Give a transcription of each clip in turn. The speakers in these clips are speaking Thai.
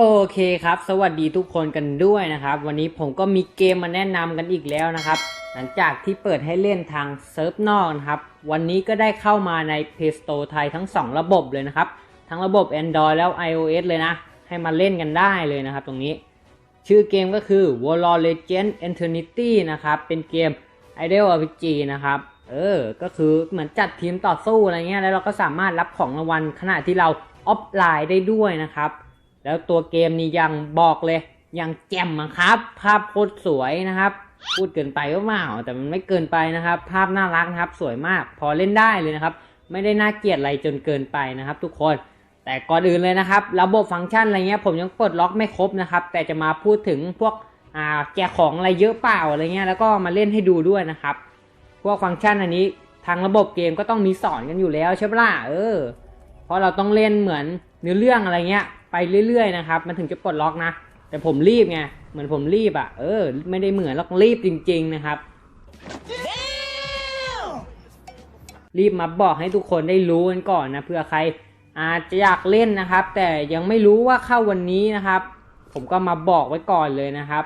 โอเคครับ สวัสดีทุกคนกันด้วยนะครับ วันนี้ผมก็มีเกมมาแนะนำกันอีกแล้วนะครับ หลังจากที่เปิดให้เล่นทางเซิร์ฟนอกนะครับ วันนี้ก็ได้เข้ามาใน Play Store ไทยทั้ง 2 ระบบเลยนะครับ ทั้งระบบ Android แล้ว iOS เลยนะ ให้มาเล่นกันได้เลยนะครับตรงนี้ ชื่อเกมก็คือ Warlord Legend Eternity นะครับ เป็นเกม Idle RPG นะครับ เออ ก็คือเหมือนจัดทีมต่อสู้อะไรเงี้ย แล้วเราก็สามารถรับของรางวัลขณะที่เราออฟไลน์ได้ด้วยนะครับ แล้วตัวเกมนี้ยังบอกเลย ยังแจ่มอะครับ ภาพโคตรสวยนะครับ พูดเกินไปก็เปล่าแต่มันไม่เกินไปนะครับ ภาพน่ารักนะครับ สวยมากพอเล่นได้เลยนะครับ ไม่ได้น่าเกลียดอะไรจนเกินไปนะครับ ทุกคนแต่ก่อนอื่นเลยนะครับ ระบบฟังก์ชันอะไรเงี้ยผมยังปลดล็อกไม่ครบนะครับ แต่จะมาพูดถึงพวกอ่าแจกของอะไรเยอะเปล่าอะไรเงี้ยแล้วก็มาเล่นให้ดูด้วยนะครับ พวกฟังก์ชันอันนี้ทางระบบเกมก็ต้องมีสอนกันอยู่แล้วใช่ปะล่ะเออเพราะเราต้องเล่นเหมือนเนื้อเรื่องอะไรเงี้ย ไปเรื่อยๆนะครับมันถึงจะปลดล็อกนะ แต่ผมรีบไงเหมือนผมรีบอะ่ะเออ ไม่ได้เหมือนหรอกรีบจริง ๆนะครับ รีบมาบอกให้ทุกคนได้รู้กันก่อนนะเผื่อใครอาจจะอยากเล่นนะครับ แต่ยังไม่รู้ว่าเข้าวันนี้นะครับ ผมก็มาบอกไว้ก่อนเลยนะครับ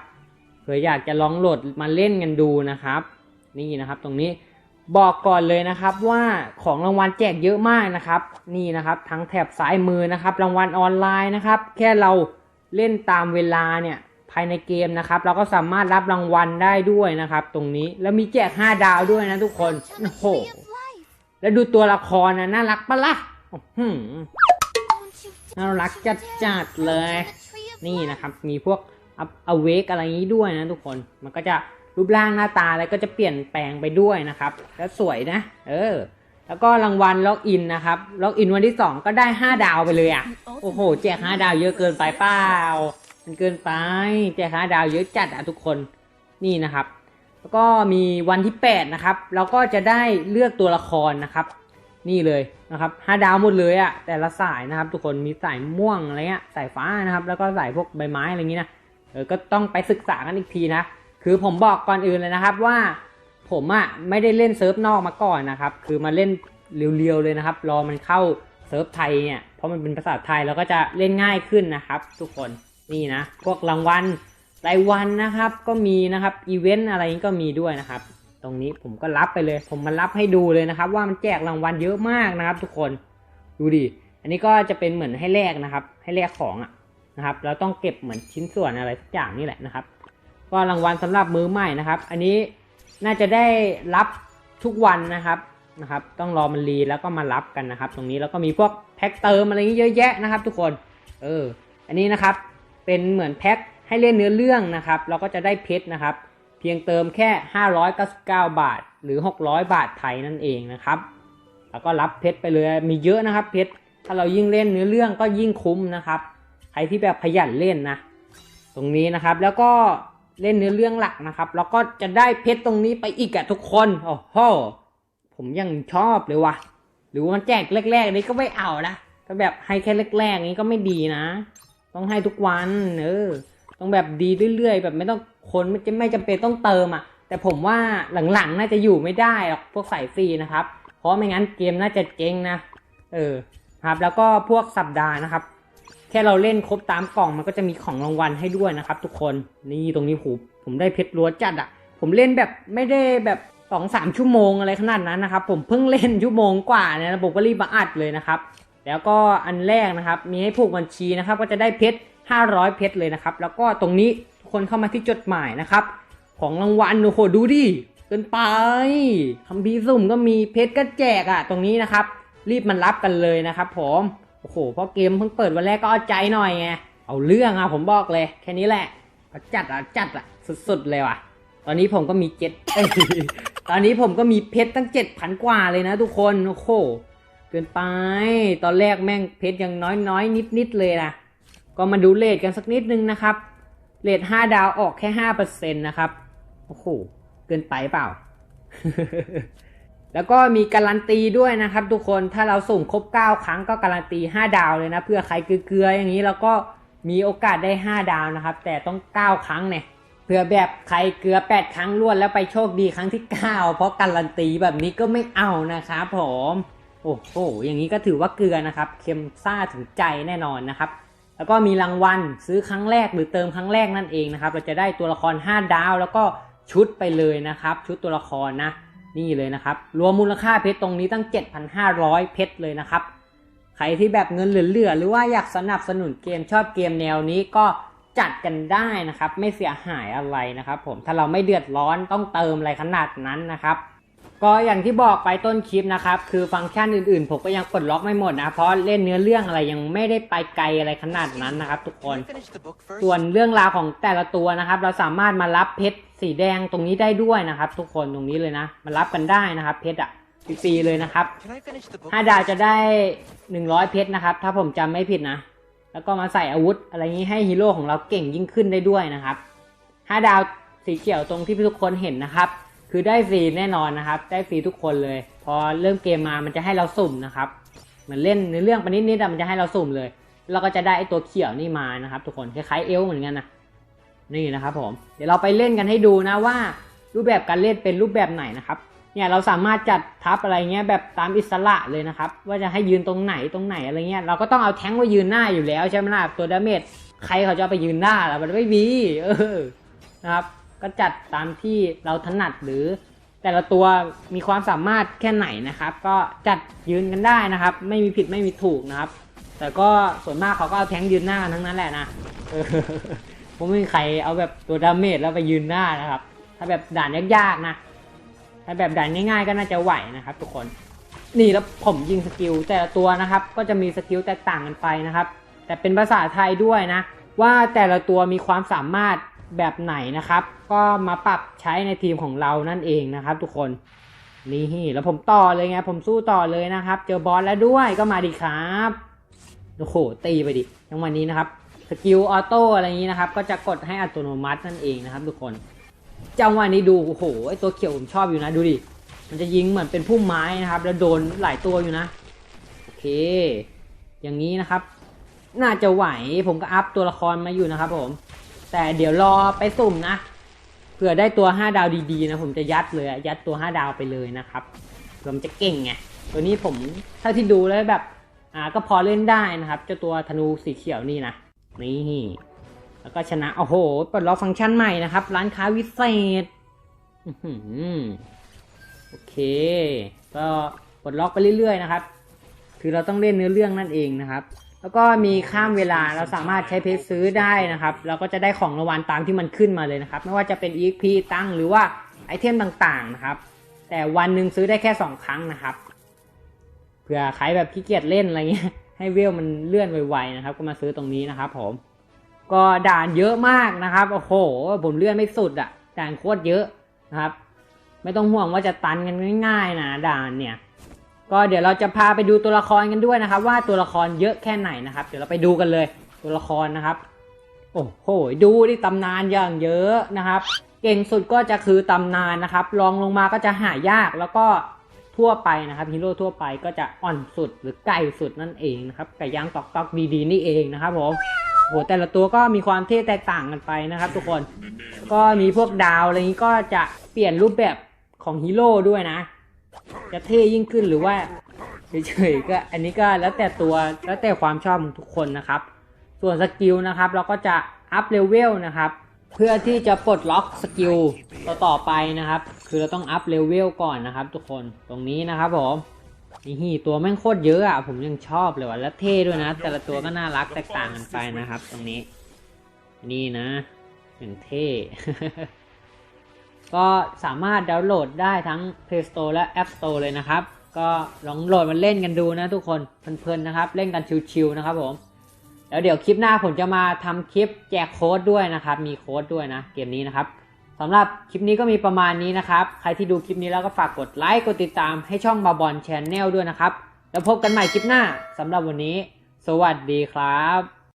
เผื่ออยากจะลองโหลดมาเล่นกันดูนะครับ นี่นะครับตรงนี้ บอกก่อนเลยนะครับว่าของรางวัลแจกเยอะมากนะครับ นี่นะครับทั้งแถบซ้ายมือนะครับ รางวัลออนไลน์นะครับ แค่เราเล่นตามเวลาเนี่ยภายในเกมนะครับ เราก็สามารถรับรางวัลได้ด้วยนะครับ ตรงนี้แล้วมีแจก 5 ดาวด้วยนะทุกคนโอ้โหแล้วดูตัวละครนะน่ารักปะละ่ะน่ารักจัดจัดเลย นี่นะครับ มีพวกอเวกอะไรนี้ด้วยนะทุกคนมันก็จะ รูปร่างหน้าตาอะไรก็จะเปลี่ยนแปลงไปด้วยนะครับแล้วสวยนะ เออ แล้วก็รางวัลล็อกอินนะครับ ล็อกอินวันที่ 2 ก็ได้ 5 ดาวไปเลยอะ โอ้โห แจก 5 ดาวเยอะเกินไปเปล่า มันเกินไป แจก 5 ดาวเยอะจัดอะทุกคน นี่นะครับ แล้วก็มีวันที่ 8 นะครับ เราก็จะได้เลือกตัวละครนะครับ นี่เลยนะครับห้าดาวหมดเลยอะแต่ละสายนะครับ ทุกคน มีสายม่วงอะไรเงี้ย สายฟ้านะครับ แล้วก็สายพวกใบไม้อะไรอย่างงี้ยนะ เออ ก็ต้องไปศึกษากันอีกทีนะ คือผมบอกก่อนอื่นเลยนะครับว่าผมอะไม่ได้เล่นเซิร์ฟนอกมาก่อนนะครับ คือมาเล่นเรียวๆเลยนะครับ รอมันเข้าเซิร์ฟไทยเนี่ย เพราะมันเป็นภาษาไทยเราก็จะเล่นง่ายขึ้นนะครับ ทุกคนนี่นะ พวกรางวัลรายวันนะครับ ก็มีนะครับอีเวนต์อะไรนี้ก็มีด้วยนะครับ ตรงนี้ผมก็รับไปเลย ผมมารับให้ดูเลยนะครับ ว่ามันแจกรางวัลเยอะมากนะครับ ทุกคนดูดิอันนี้ก็จะเป็นเหมือนให้แลกนะครับ ให้แลกของอะนะครับ เราต้องเก็บเหมือนชิ้นส่วนอะไรสักอย่างนี่แหละนะครับ ก็รางวัลสำหรับมือใหม่นะครับ อันนี้น่าจะได้รับทุกวันนะครับนะครับ ต้องรอมันรีแล้วก็มารับกันนะครับ ตรงนี้แล้วก็มีพวกแพ็คเติมอะไรอย่างนี้เยอะแยะนะครับ ทุกคนเอออันนี้นะครับเป็นเหมือนแพ็คให้เล่นเนื้อเรื่องนะครับ เราก็จะได้เพชรนะครับ เพียงเติมแค่ 599 บาท หรือ 600 บาทไทยนั่นเองนะครับ แล้วก็รับเพชรไปเลยมีเยอะนะครับเพชรถ้าเรายิ่งเล่นเนื้อเรื่องก็ยิ่งคุ้มนะครับ ใครที่แบบขยันเล่นนะ ตรงนี้นะครับแล้วก็ เล่นเนื้อเรื่องหลักนะครับ แล้วก็จะได้เพชรตรงนี้ไปอีกอะทุกคน โอ้โห ผมยังชอบเลยว่ะ หรือว่าแจกแรกๆนี้ก็ไม่เอานะถ้าแบบให้แค่แรกๆนี้ก็ไม่ดีนะ ต้องให้ทุกวัน เออ ต้องแบบดีเรื่อยๆ แบบไม่ต้องคนไม่จะไม่จำเป็นต้องเติมอะ แต่ผมว่าหลังๆน่าจะอยู่ไม่ได้หรอกพวกสายฟรีนะครับ เพราะไม่งั้นเกมน่าจะเจ๊งนะ เออ ครับ แล้วก็พวกสัปดาห์นะครับ แค่เราเล่นครบตามกล่องมันก็จะมีของรางวัลให้ด้วยนะครับ ทุกคนนี่ตรงนี้ผมผมได้เพชรล้วนจัดอะ ผมเล่นแบบไม่ได้แบบสองสามชั่วโมงอะไรขนาดนั้นนะครับ ผมเพิ่งเล่นชั่วโมงกว่าเนี่ยนะผมก็รีบมาอัดเลยนะครับ แล้วก็อันแรกนะครับ มีให้ผูกบัญชีนะครับ ก็จะได้เพชร500 เพชรเลยนะครับ แล้วก็ตรงนี้ทุกคนเข้ามาที่จดหมายนะครับ ของรางวัลโอ้โหดูดิเกินไปคัมภีร์สุ่มก็มีเพชรก็แจกอะ ตรงนี้นะครับ รีบมันรับกันเลยนะครับ ผม โอ้โหเพราะเกมเพิ่งเปิดวันแรกก็เอาใจหน่อยไง เอาเรื่องอะผมบอกเลย แค่นี้แหละ เอาจัดอะจัดอะสุดๆเลยว่ะ ตอนนี้ผมก็มีเจ็ดตอนนี้ผมก็มีเพชรตั้งเจ็ดพันกว่าเลยนะทุกคน โอ้โห เกินไป ตอนแรกแม่งเพชรยังน้อยๆ นิดๆเลยนะ ก็มาดูเลทกันสักนิดนึงนะครับ เลทห้าดาวออกแค่ห้าเปอร์เซ็นต์นะครับ โอ้โห เกินไปเปล่า แล้วก็มีการันตีด้วยนะครับทุกคนถ้าเราส่งครบ 9 ครั้งก็การันตี 5 ดาวเลยนะเพื่อใครเกลือๆอย่างนี้แล้วก็มีโอกาสได้ 5 ดาวนะครับ แต่ต้อง 9 ครั้งเนี่ยเพื่อแบบใครเกลือ 8 ครั้งรวดแล้วไปโชคดีครั้งที่ 9 เพราะการันตีแบบนี้ก็ไม่เอานะครับผมโอ้โหอย่างนี้ก็ถือว่าเกลือนะครับ เค็มซ่าถึงใจแน่นอนนะครับ แล้วก็มีรางวัลซื้อครั้งแรกหรือเติมครั้งแรกนั่นเองนะครับ เราจะได้ตัวละคร 5 ดาว แล้วก็ชุดไปเลยนะครับ ชุดตัวละครนะ นี่เลยนะครับ รวมมูลค่าเพชรตรงนี้ตั้ง 7,500 เพชรเลยนะครับ ใครที่แบบเงินเหลือๆหรือว่าอยากสนับสนุนเกมชอบเกมแนวนี้ก็จัดกันได้นะครับ ไม่เสียหายอะไรนะครับ ผมถ้าเราไม่เดือดร้อนต้องเติมอะไรขนาดนั้นนะครับ ก็อย่างที่บอกไปต้นคลิปนะครับ คือฟังก์ชันอื่นๆ ผมก็ยังปลดล็อกไม่หมดนะ เพราะเล่นเนื้อเรื่องอะไรยังไม่ได้ไปไกลอะไรขนาดนั้นนะครับ ทุกคน ส่วนเรื่องราวของแต่ละตัวนะครับ เราสามารถมารับเพชรสีแดงตรงนี้ได้ด้วยนะครับ ทุกคนตรงนี้เลยนะ มารับกันได้นะครับ เพชรอะฟรีๆเลยนะครับห้าดาวจะได้100เพชรนะครับ ถ้าผมจำไม่ผิดนะ แล้วก็มาใส่อาวุธ อะไรงี้ให้ฮีโร่ของเราเก่งยิ่งขึ้นได้ด้วยนะครับห้าดาวสีเขียวตรงที่ทุกคนเห็นนะครับ คือได้ฟรีแน่นอนนะครับ ได้ฟรีทุกคนเลย พอเริ่มเกมมามันจะให้เราสุ่มนะครับ เหมือนเล่นในเรื่องไปนิดๆอะมันจะให้เราสุ่มเลย เราก็จะได้ไอตัวเขียวนี่มานะครับ ทุกคนคล้ายๆเอลเหมือนกันนะนี่นะครับผมเดี๋ยวเราไปเล่นกันให้ดูนะว่า รูปแบบการเล่นเป็นรูปแบบไหนนะครับ เนี่ยเราสามารถจัดทับอะไรเงี้ยแบบตามอิสระเลยนะครับ ว่าจะให้ยืนตรงไหนตรงไหนอะไรเงี้ยเราก็ต้องเอาแท้งไว้ยืนหน้าอยู่แล้วใช่ไหมล่ะตัวดาเมจใครเขาจะไปยืนหน้าล่ะมันไม่มีเออนะครับ ก็จัดตามที่เราถนัดหรือแต่ละตัวมีความสามารถแค่ไหนนะครับ ก็จัดยืนกันได้นะครับ ไม่มีผิดไม่มีถูกนะครับ แต่ก็ส่วนมากเขาก็เอาแท้งยืนหน้ากันทั้งนั้นแหละนะผมไม่มีใครเอาแบบตัวดาเมจแล้วไปยืนหน้านะครับ ถ้าแบบด่านยากๆนะ ถ้าแบบด่านง่ายๆก็น่าจะไหวนะครับ ทุกคนนี่แล้วผมยิงสกิลแต่ละตัวนะครับ ก็จะมีสกิลแตกต่างกันไปนะครับ แต่เป็นภาษาไทยด้วยนะ ว่าแต่ละตัวมีความสามารถ แบบไหนนะครับ ก็มาปรับใช้ในทีมของเรานั่นเองนะครับ ทุกคนนี่แล้วผมต่อเลยไงผมสู้ต่อเลยนะครับ เจอบอสแล้วด้วยก็มาดีครับโอ้โหตีไปดิจังวะนี้นะครับสกิลออโต้อะไรอย่างนี้นะครับ ก็จะกดให้อัตโนมัตินั่นเองนะครับ ทุกคนจังหวะนี้ดูโอ้โหไอตัวเขียวผมชอบอยู่นะดูดิมันจะยิงเหมือนเป็นพุ่มไม้นะครับ แล้วโดนหลายตัวอยู่นะโอเค อย่างนี้นะครับ น่าจะไหวผมก็อัพตัวละครมาอยู่นะครับผม แต่เดี๋ยวรอไปสุ่มนะเผื่อได้ตัว 5 ดาวดีๆนะผมจะยัดเลยยัดตัว 5 ดาวไปเลยนะครับผมจะเก่งไงตัวนี้ผมเท่าที่ดูแล้วแบบอ่าก็พอเล่นได้นะครับเจ้าตัวธนูสีเขียวนี่นะนี่แล้วก็ชนะโอ้โหปลดล็อกฟังก์ชันใหม่นะครับ ร้านค้าวิเศษโอเค ก็ปลดล็อกไปเรื่อยๆนะครับ คือเราต้องเล่นเนื้อเรื่องนั่นเองนะครับ แล้วก็มีข้ามเวลาเราสามารถใช้เพชรซื้อได้นะครับเราก็จะได้ของรางวัลตามที่มันขึ้นมาเลยนะครับ ไม่ว่าจะเป็น EXP ตั้งหรือว่าไอเทมต่างๆนะครับ แต่วันหนึ่งซื้อได้แค่ 2 ครั้งนะครับเผื่อใครแบบขี้เกียจเล่นอะไรเงี้ยให้เวลมันเลื่อนไวๆนะครับ ก็มาซื้อตรงนี้นะครับ ผม ก็ด่านเยอะมากนะครับโอ้โหผมเลื่อนไม่สุดอะด่านโคตรเยอะนะครับ ไม่ต้องห่วงว่าจะตันกันง่าย ๆนะด่านเนี่ย ก็เดี๋ยวเราจะพาไปดูตัวละครกันด้วยนะครับ ว่าตัวละครเยอะแค่ไหนนะครับ เดี๋ยวเราไปดูกันเลยตัวละครนะครับ โอ้โหดูดิตำนานอย่างเยอะนะครับ เก่งสุดก็จะคือตำนานนะครับรองลงมาก็จะหายากแล้วก็ทั่วไปนะครับฮีโร่ทั่วไปก็จะอ่อนสุดหรือไก่สุดนั่นเองนะครับไก่ย่างตอกตอกดีๆนี่เองนะครับผมโอ้โหแต่ละตัวก็มีความเท่แตกต่างกันไปนะครับ ทุกคนก็มีพวกดาวอะไรนี้ก็จะเปลี่ยนรูปแบบของฮีโร่ด้วยนะ จะเท่ยิ่งขึ้นหรือว่าเฉยๆก็อันนี้ก็แล้วแต่ตัวแล้วแต่ความชอบของทุกคนนะครับ ส่วนสกิลนะครับ เราก็จะอัพเลเวลนะครับ เพื่อที่จะปลดล็อกสกิลต่อต่อไปนะครับ คือเราต้องอัพเลเวลก่อนนะครับ ทุกคนตรงนี้นะครับผมนี่ตัวแม่งโคตรเยอะอะผมยังชอบเลยว่ะแล้วเท่ด้วยนะ แต่ละตัวก็น่ารักแตกต่างกันไปนะครับ ตรงนี้ นี่นะอย่างเท่ ก็สามารถดาวน์โหลดได้ทั้ง Play Store และ App Store เลยนะครับ ก็ลองโหลดมาเล่นกันดูนะทุกคนเพลินๆนะครับ เล่นกันชิวๆนะครับผมแล้วเดี๋ยวคลิปหน้าผมจะมาทำคลิปแจกโค้ดด้วยนะครับ มีโค้ดด้วยนะ เกมนี้นะครับสำหรับคลิปนี้ก็มีประมาณนี้นะครับ ใครที่ดูคลิปนี้แล้วก็ฝากกดไลค์กดติดตามให้ช่องบาบอลแชนแนลด้วยนะครับ แล้วพบกันใหม่คลิปหน้าสำหรับวันนี้ สวัสดีครับ